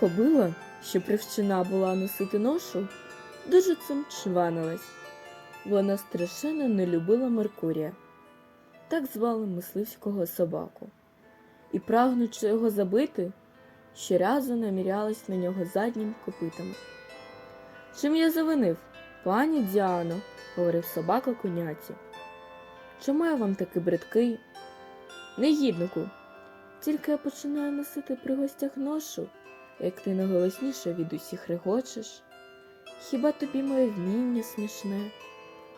Кобила, що привчена була носити ношу, дуже цим чванилась. Вона страшенно не любила Меркурія, так звали мисливського собаку, і, прагнучи його забити, щоразу намірялась на нього заднім копитами. Чим я завинив, пані Діано, говорив собака коняці. Чому я вам такий бридкий? Негіднику, тільки я починаю носити при гостях ношу, як ти найголосніше від усіх регочеш. Хіба тобі моє вміння смішне?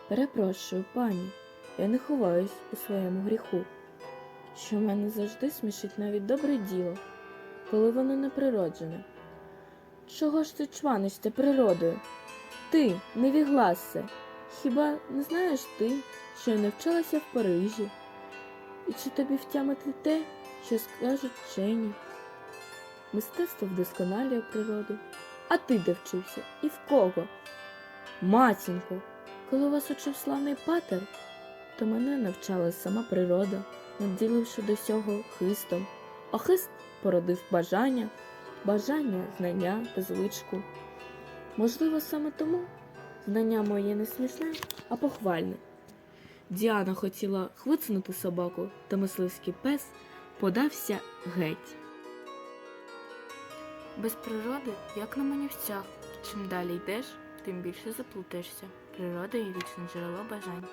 Перепрошую, пані, я не ховаюсь у своєму гріху, що мене завжди смішить навіть добре діло, коли воно неприроджене. Чого ж ти чванишся природою? Ти, невіглассе, хіба не знаєш ти, що я навчалася в Парижі? І чи тобі втямити те, що скажуть вчені? Мистецтво вдосконалює природу. А ти де вчився? І в кого? Матінко, коли вас учив славний патер, то мене навчала сама природа, наділивши до сього хистом, а хист породив бажання, бажання, знання та звичку. Можливо, саме тому знання моє не смішне, а похвальне. Діана хотіла хвицнути собаку, та мисливський пес подався геть. Без природи, як на манівцях, чим далі йдеш, тим більше заплутаєшся. Природа є вічне джерело бажань.